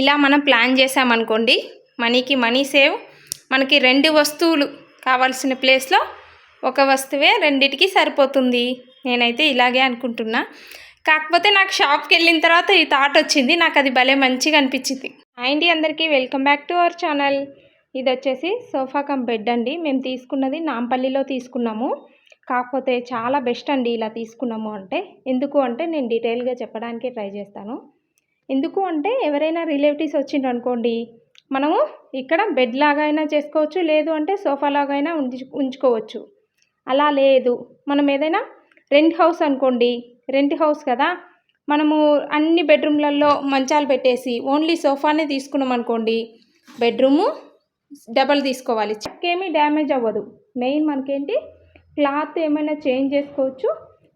ఇలా మనం ప్లాన్ చేసామనుకోండి మనీకి మనీ సేవ్ మనకి రెండు వస్తువులు కావాల్సిన ప్లేస్లో ఒక వస్తువే రెండిటికి సరిపోతుంది. నేనైతే ఇలాగే అనుకుంటున్నా. కాకపోతే నాకు షాప్కి వెళ్ళిన తర్వాత ఈ థాట్ వచ్చింది నాకు అది భలే మంచిగా అనిపించింది. అండి అందరికీ welcome back to our channel. ఇది వచ్చేసి సోఫా కమ్ బెడ్ అండి. మేము తీసుకున్నది నాంపల్లిలో తీసుకున్నాము. కాకపోతే చాలా బెస్ట్ అండి ఇలా తీసుకున్నాము అంటే. ఎందుకు అంటే నేను డీటెయిల్గా చెప్పడానికి ట్రై చేస్తాను. ఎందుకు అంటే ఎవరైనా రిలేటివ్స్ వచ్చిండ్రు అనుకోండి మనము ఇక్కడ బెడ్ లాగా అయినా చేసుకోవచ్చు లేదు అంటే సోఫా లాగా అయినా ఉంచు ఉంచుకోవచ్చు. అలా లేదు. మనం ఏదైనా రెంట్ హౌస్ అనుకోండి రెంట్ హౌస్ కదా మనము అన్ని బెడ్రూమ్లలో మంచాలు పెట్టేసి ఓన్లీ సోఫానే తీసుకున్నాం అనుకోండి బెడ్రూము డబల్ తీసుకోవాలి. చెక్కేమీ డ్యామేజ్ అవ్వదు. మెయిన్ మనకేంటి? క్లాత్ ఏమైనా చేంజ్ చేసుకోవచ్చు.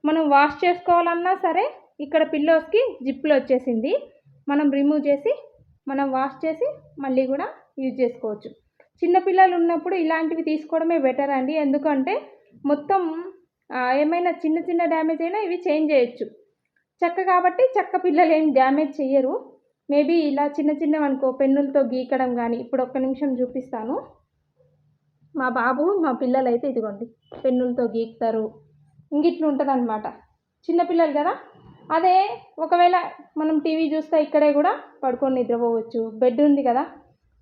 మనం వాష్ చేసుకోవాలన్నా సరే ఇక్కడ పిల్లోస్కి జిప్పులు వచ్చేసింది. మనం రిమూవ్ చేసి మనం వాష్ చేసి మళ్ళీ కూడా యూజ్ చేసుకోవచ్చు. చిన్నపిల్లలు ఉన్నప్పుడు ఇలాంటివి తీసుకోవడమే బెటర్ అండి. ఎందుకంటే మొత్తం ఏమైనా చిన్న చిన్న డ్యామేజ్ అయినా ఇవి చేంజ్ చేయొచ్చు. చెక్క కాబట్టి చెక్క పిల్లలు ఏం డ్యామేజ్ చేయరు మేబీ ఇలా చిన్న చిన్నవి అనుకో పెన్నులతో గీకడం కానీ ఇప్పుడు ఒక్క నిమిషం చూపిస్తాను. మా బాబు మా పిల్లలు అయితే ఇదిగోండి పెన్నులతో గీకుతారు. ఇంగిట్లు ఉంటుంది అనమాట చిన్నపిల్లలు కదా? అదే ఒకవేళ మనం టీవీ చూస్తే ఇక్కడే కూడా పడుకొని నిద్రపోవచ్చు. బెడ్ ఉంది కదా.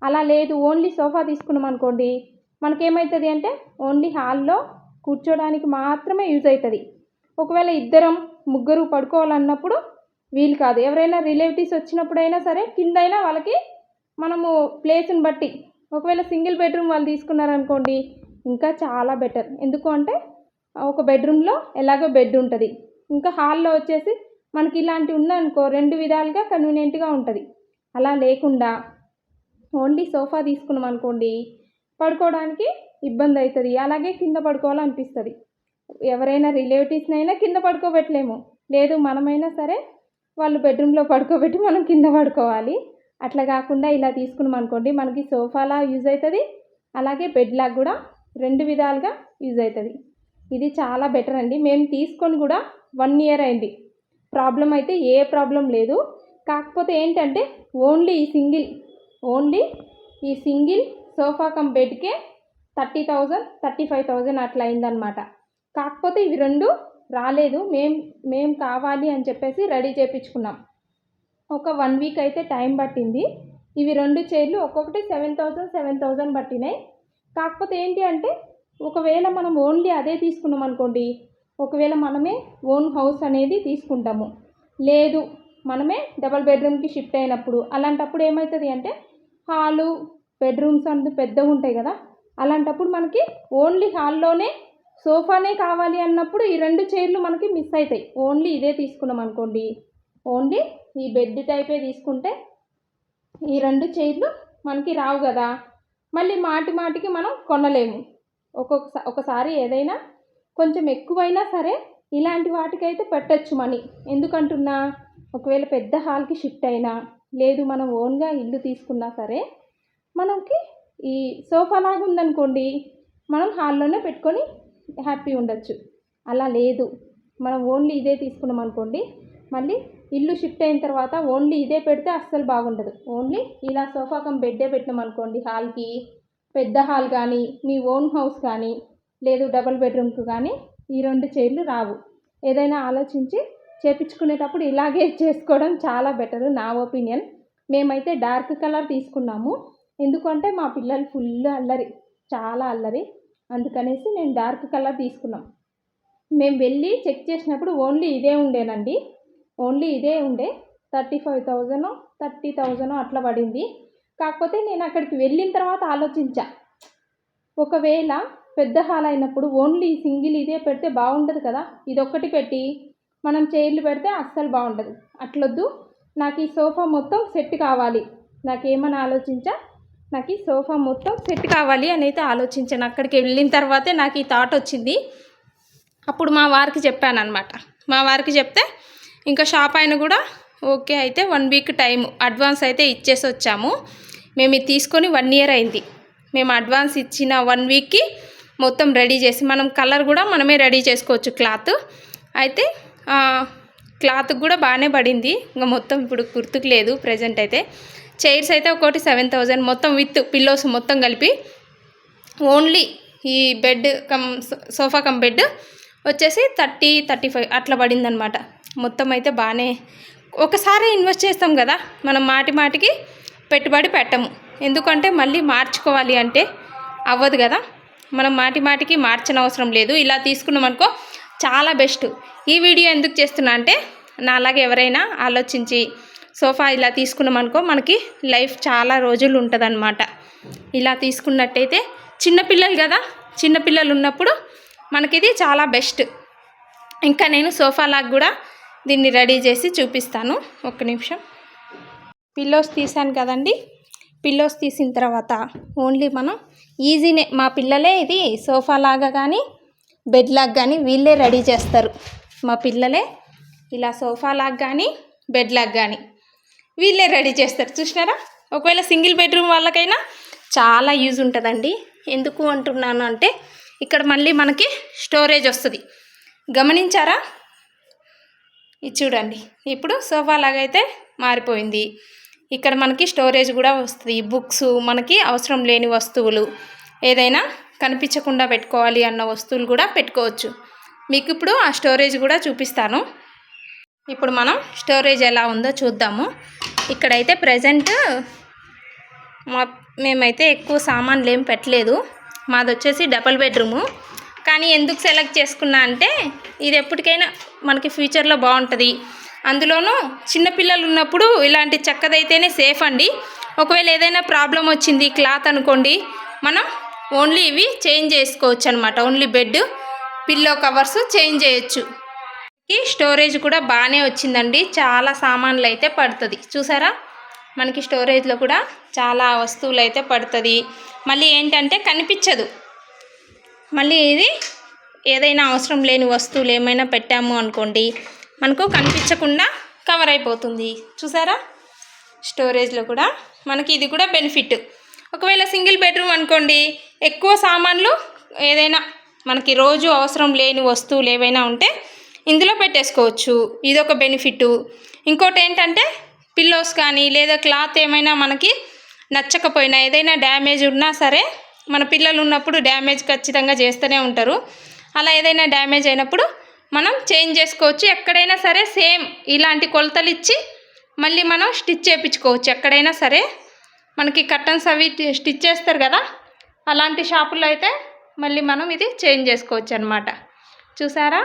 అలా లేదు. ఓన్లీ సోఫా తీసుకున్నాం అనుకోండి మనకేమవుతుంది అంటే ఓన్లీ హాల్లో కూర్చోడానికి మాత్రమే యూజ్ అవుతుంది ఒకవేళ ఇద్దరం ముగ్గురు పడుకోవాలన్నప్పుడు వీలు కాదు. ఎవరైనా రిలేటివ్స్ వచ్చినప్పుడైనా సరే కిందైనా వాళ్ళకి మనము ప్లేస్ని బట్టి ఒకవేళ సింగిల్ బెడ్రూమ్ వాళ్ళు తీసుకున్నారనుకోండి ఇంకా చాలా బెటర్. ఎందుకు అంటే ఒక బెడ్రూమ్లో ఎలాగో బెడ్ ఉంటుంది. ఇంకా హాల్లో వచ్చేసి మనకి ఇలాంటి ఉందనుకో రెండు విధాలుగా కన్వీనియంట్గా ఉంటుంది. అలా లేకుండా ఓన్లీ సోఫా తీసుకున్నాం అనుకోండి పడుకోవడానికి ఇబ్బంది అవుతుంది అలాగే కింద పడుకోవాలనిపిస్తుంది. ఎవరైనా రిలేటివ్స్నైనా కింద పడుకోబెట్టలేము. లేదు మనమైనా సరే వాళ్ళు బెడ్రూమ్లో పడుకోబెట్టి మనం కింద పడుకోవాలి. అట్లా కాకుండా ఇలా తీసుకున్నాం అనుకోండి మనకి సోఫాలా యూజ్ అవుతుంది అలాగే బెడ్లాగా కూడా రెండు విధాలుగా యూజ్ అవుతుంది ఇది చాలా బెటర్ అండి. మేము తీసుకొని కూడా వన్ ఇయర్ అయింది. ప్రాబ్లం అయితే ఏ ప్రాబ్లం లేదు. కాకపోతే ఏంటంటే ఓన్లీ ఈ సింగిల్ ఓన్లీ ఈ single sofa cum బెడ్కే thirty thousand thirty five thousand అట్లా అయిందనమాట కాకపోతే ఇవి రెండు రాలేదు. మేం మేం కావాలి అని చెప్పేసి రెడీ చేయించుకున్నాం ఒక వన్ వీక్ అయితే టైం పట్టింది. ఇవి రెండు చైర్లు ఒక్కొక్కటి సెవెన్ థౌజండ్ సెవెన్ థౌజండ్ పట్టినాయి. కాకపోతే ఏంటి అంటే ఒకవేళ మనం ఓన్లీ అదే తీసుకున్నాం అనుకోండి ఒకవేళ మనమే ఓన్ హౌస్ అనేది తీసుకుంటాము. లేదు మనమే డబల్ బెడ్రూమ్కి షిఫ్ట్ అయినప్పుడు అలాంటప్పుడు ఏమవుతుంది అంటే హాలు బెడ్రూమ్స్ అందు పెద్దగా ఉంటాయి కదా అలాంటప్పుడు మనకి ఓన్లీ హాల్లోనే సోఫానే కావాలి అన్నప్పుడు ఈ రెండు చైర్లు మనకి మిస్ అవుతాయి ఓన్లీ ఇదే తీసుకున్నాం అనుకోండి ఓన్లీ ఈ బెడ్ టైపే తీసుకుంటే ఈ రెండు చైర్లు మనకి రావు కదా. మళ్ళీ మాటి మాటికి మనం కొనలేము. ఒక్కొక్క ఒకసారి ఏదైనా కొంచెం ఎక్కువైనా సరే ఇలాంటి వాటికైతే పెట్టచ్చు మనీ. ఎందుకంటున్నా? ఒకవేళ పెద్ద హాల్కి షిఫ్ట్ అయినా లేదు మనం ఓన్గా ఇల్లు తీసుకున్నా సరే మనకి ఈ సోఫా లాగా ఉందనుకోండి మనం హాల్లోనే పెట్టుకొని హ్యాపీ ఉండొచ్చు. అలా లేదు. మనం ఓన్లీ ఇదే తీసుకున్నాం అనుకోండి మళ్ళీ ఇల్లు షిఫ్ట్ అయిన తర్వాత ఓన్లీ ఇదే పెడితే అస్సలు బాగుండదు. ఓన్లీ ఇలా సోఫా బెడ్డే పెట్టినాం అనుకోండి హాల్కి పెద్ద హాల్ కానీ మీ ఓన్ హౌస్ కానీ లేదు డబుల్ బెడ్రూమ్కి కానీ ఈ రెండు చైర్లు రావు. ఏదైనా ఆలోచించి చేపించుకునేటప్పుడు ఇలాగే చేసుకోవడం చాలా బెటర్ నా ఒపీనియన్ మేమైతే డార్క్ కలర్ తీసుకున్నాము. ఎందుకంటే మా పిల్లలు ఫుల్ అల్లరి చాలా అల్లరి. అందుకనేసి నేను డార్క్ కలర్ తీసుకున్నాం. మేము వెళ్ళి చెక్ చేసినప్పుడు ఓన్లీ ఇదే ఉండేనండి. ఓన్లీ ఇదే ఉండే. Thirty five thousand thirty thousand అట్లా పడింది. కాకపోతే నేను అక్కడికి వెళ్ళిన తర్వాత ఆలోచించా. ఒకవేళ పెద్ద హాల్ అయినప్పుడు ఓన్లీ సింగిల్ ఇదే పెడితే బాగుండదు కదా? ఇదొక్కటి పెట్టి మనం చైర్లు పెడితే అస్సలు బాగుండదు. అట్లొద్దు. నాకు ఈ సోఫా మొత్తం సెట్ కావాలి. నాకేమని ఆలోచించా? నాకు ఈ సోఫా మొత్తం సెట్ కావాలి అని అయితే ఆలోచించాను. అక్కడికి వెళ్ళిన తర్వాతే నాకు ఈ థాట్ వచ్చింది. అప్పుడు మా వారికి చెప్పాను అనమాట మా వారికి చెప్తే ఇంకా షాప్ ఆయన కూడా ఓకే అయితే వన్ వీక్ టైం అడ్వాన్స్ అయితే ఇచ్చేసి వచ్చాము. మేము ఇది తీసుకొని వన్ ఇయర్ అయింది. మేము అడ్వాన్స్ ఇచ్చిన వన్ వీక్కి మొత్తం రెడీ చేసి మనం కలర్ కూడా మనమే రెడీ చేసుకోవచ్చు క్లాత్. అయితే క్లాత్ కూడా బాగానే పడింది. ఇంకా మొత్తం ఇప్పుడు గుర్తుకు లేదు ప్రజెంట్ అయితే. చైర్స్ అయితే ఒకటి సెవెన్ థౌజండ్. మొత్తం విత్ పిల్లోస్ మొత్తం కలిపి ఓన్లీ ఈ bed cum sofa cum bed వచ్చేసి థర్టీ థర్టీ ఫైవ్ అట్లా పడిందనమాట. మొత్తం అయితే బాగానే ఒకసారి ఇన్వెస్ట్ చేస్తాం కదా. మనం మాటి మాటికి పెట్టుబడి పెట్టము. ఎందుకంటే మళ్ళీ మార్చుకోవాలి అంటే అవ్వదు కదా. మనం మాటి మాటికి మార్చిన అవసరం లేదు. ఇలా తీసుకున్నాం అనుకో చాలా బెస్ట్. ఈ వీడియో ఎందుకు చేస్తున్నా అంటే నాలాగే ఎవరైనా ఆలోచించి సోఫా ఇలా తీసుకున్నాం అనుకో మనకి లైఫ్ చాలా రోజులు ఉంటుందన్నమాట. ఇలా తీసుకున్నట్టయితే చిన్నపిల్లలు కదా చిన్నపిల్లలు ఉన్నప్పుడు మనకిది చాలా బెస్ట్. ఇంకా నేను సోఫా లాగా కూడా దీన్ని రెడీ చేసి చూపిస్తాను. ఒక్క నిమిషం. పిల్లోస్ తీసాను కదండి. పిల్లోస్ తీసిన తర్వాత ఓన్లీ మనం ఈజీనే. మా పిల్లలే ఇది సోఫా లాగా కానీ బెడ్ లాగా కానీ వీళ్ళే రెడీ చేస్తారు. మా పిల్లలే ఇలా సోఫా లాగా కానీ బెడ్ లాగా కానీ వీళ్ళే రెడీ చేస్తారు. చూసినారా? ఒకవేళ సింగిల్ బెడ్రూమ్ వాళ్ళకైనా చాలా యూజ్ ఉంటుందండి. ఎందుకు అంటున్నాను అంటే ఇక్కడ మళ్ళీ మనకి స్టోరేజ్ వస్తుంది. గమనించారా? ఇది చూడండి. ఇప్పుడు సోఫా లాగైతే మారిపోయింది. ఇక్కడ మనకి స్టోరేజ్ కూడా వస్తుంది. బుక్స్ మనకి అవసరం లేని వస్తువులు ఏదైనా కనిపించకుండా పెట్టుకోవాలి అన్న వస్తువులు కూడా పెట్టుకోవచ్చు. మీకు ఇప్పుడు ఆ స్టోరేజ్ కూడా చూపిస్తాను. ఇప్పుడు మనం స్టోరేజ్ ఎలా ఉందో చూద్దాము. ఇక్కడైతే ప్రజెంట్ మా మేమైతే ఎక్కువ సామాన్లు ఏం పెట్టలేదు. మాది వచ్చేసి డబల్ బెడ్రూము కానీ ఎందుకు సెలెక్ట్ చేసుకున్నా అంటే ఇది ఎప్పటికైనా మనకి ఫ్యూచర్లో బాగుంటుంది. అందులోనూ చిన్నపిల్లలు ఉన్నప్పుడు ఇలాంటి చెక్కదైతేనే సేఫ్ అండి. ఒకవేళ ఏదైనా ప్రాబ్లం వచ్చింది క్లాత్ అనుకోండి మనం ఓన్లీ ఇవి చేంజ్ చేసుకోవచ్చు అనమాట only bed pillow covers change చేయొచ్చు. ఈ స్టోరేజ్ కూడా బాగానే వచ్చిందండి. చాలా సామాన్లు అయితే పడుతుంది. చూసారా? మనకి స్టోరేజ్లో కూడా చాలా వస్తువులు అయితే పడుతుంది. మళ్ళీ ఏంటంటే కనిపించదు. మళ్ళీ ఇది ఏదైనా అవసరం లేని వస్తువులు ఏమైనా పెట్టాము అనుకోండి మనకు కనిపించకుండా కవర్ అయిపోతుంది. చూసారా? స్టోరేజ్లో కూడా మనకి ఇది కూడా బెనిఫిట్ ఒకవేళ సింగిల్ బెడ్రూమ్ అనుకోండి ఎక్కువ సామాన్లు ఏదైనా మనకి రోజు అవసరం లేని వస్తువులు ఏవైనా ఉంటే ఇందులో పెట్టేసుకోవచ్చు. ఇది ఒక బెనిఫిట్ ఇంకోటి ఏంటంటే పిల్లోస్ కానీ లేదా క్లాత్ ఏమైనా మనకి నచ్చకపోయినా ఏదైనా డ్యామేజ్ ఉన్నా సరే మన పిల్లలు ఉన్నప్పుడు డ్యామేజ్ ఖచ్చితంగా చేస్తూనే ఉంటారు. అలా ఏదైనా డ్యామేజ్ అయినప్పుడు మనం చేంజ్ చేసుకోవచ్చు. ఎక్కడైనా సరే సేమ్ ఇలాంటి కొలతలు ఇచ్చి మళ్ళీ మనం స్టిచ్ చేయించుకోవచ్చు. ఎక్కడైనా సరే మనకి కర్టన్స్ అవి స్టిచ్ చేస్తారు కదా అలాంటి షాపుల్లో అయితే మళ్ళీ మనం ఇది చేంజ్ చేసుకోవచ్చు అనమాట చూసారా?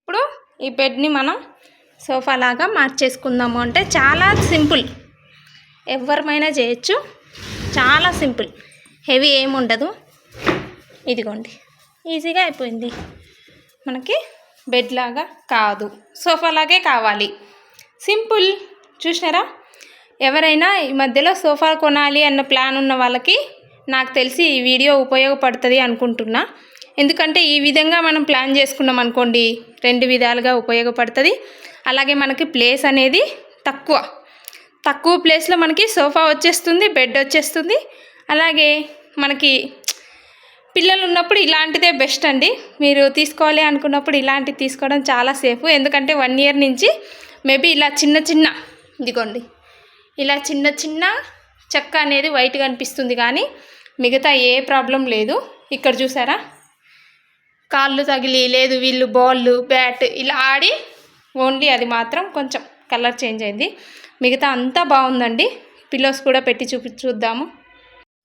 ఇప్పుడు ఈ బెడ్ని మనం సోఫా లాగా మార్చేసుకుందాము. అంటే చాలా సింపుల్. ఎవరిమైనా చేయొచ్చు. చాలా సింపుల్. హెవీ ఏముండదు. ఇదిగోండి. ఈజీగా అయిపోయింది. మనకి బెడ్ లాగా కాదు. సోఫా లాగే కావాలి. సింపుల్ చూసినారా? ఎవరైనా ఈ మధ్యలో సోఫా కొనాలి అన్న ప్లాన్ ఉన్న వాళ్ళకి నాకు తెలిసి ఈ వీడియో ఉపయోగపడుతుంది అనుకుంటున్నా. ఎందుకంటే ఈ విధంగా మనం ప్లాన్ చేసుకున్నాం అనుకోండి రెండు విధాలుగా ఉపయోగపడుతుంది. అలాగే మనకి ప్లేస్ అనేది తక్కువ. తక్కువ ప్లేస్లో మనకి సోఫా వచ్చేస్తుంది బెడ్ వచ్చేస్తుంది. అలాగే మనకి పిల్లలు ఉన్నప్పుడు ఇలాంటిదే బెస్ట్ అండి. మీరు తీసుకోవాలి అనుకున్నప్పుడు ఇలాంటివి తీసుకోవడం చాలా సేఫ్. ఎందుకంటే వన్ ఇయర్ నుంచి మేబీ ఇలా చిన్న చిన్న ఇదిగోండి ఇలా చిన్న చిన్న చెక్క అనేది వైట్గా అనిపిస్తుంది కానీ మిగతా ఏ ప్రాబ్లం లేదు. ఇక్కడ చూసారా? కాళ్ళు తగిలి లేదు వీళ్ళు బాల్ బ్యాట్ ఇలా ఆడి ఓన్లీ అది మాత్రం కొంచెం కలర్ చేంజ్ అయింది. మిగతా అంతా బాగుందండి. పిల్లోస్ కూడా పెట్టి చూపి చూద్దాము.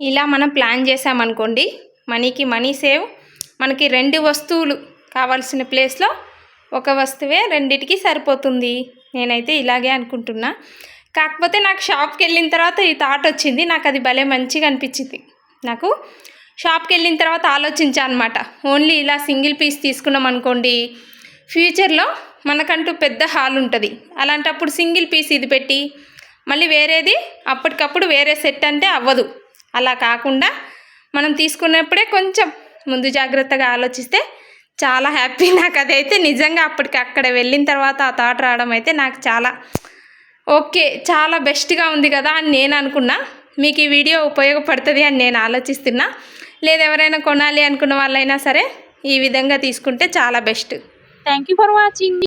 ఇలా మనం ప్లాన్ చేసామనుకోండి మనీకి మనీ సేవ్. మనకి రెండు వస్తువులు కావాల్సిన ప్లేస్లో ఒక వస్తువే రెండిటికి సరిపోతుంది. నేనైతే ఇలాగే అనుకుంటున్నా. కాకపోతే నాకు షాప్కి వెళ్ళిన తర్వాత ఈ థాట్ వచ్చింది. నాకు అది భలే మంచిగా అనిపించింది. నాకు షాప్కి వెళ్ళిన తర్వాత ఆలోచించా అనమాట ఓన్లీ ఇలా సింగిల్ పీస్ తీసుకున్నాం అనుకోండి ఫ్యూచర్లో మనకంటూ పెద్ద హాల్ ఉంటుంది. అలాంటప్పుడు సింగిల్ పీస్ ఇది పెట్టి మళ్ళీ వేరేది అప్పటికప్పుడు వేరే సెట్ అంటే అవ్వదు. అలా కాకుండా మనం తీసుకున్నప్పుడే కొంచెం ముందు జాగ్రత్తగా ఆలోచిస్తే చాలా హ్యాపీ. నాకు అదైతే నిజంగా అప్పటికి అక్కడ వెళ్ళిన తర్వాత ఆ థాట్ రావడం అయితే నాకు చాలా ఓకే చాలా బెస్ట్గా ఉంది కదా అని నేను అనుకున్నా. మీకు ఈ వీడియో ఉపయోగపడుతుంది అని నేను ఆలోచిస్తున్నా. లేదా ఎవరైనా కొనాలి అనుకున్న వాళ్ళైనా సరే ఈ విధంగా తీసుకుంటే చాలా best. Thank you for watching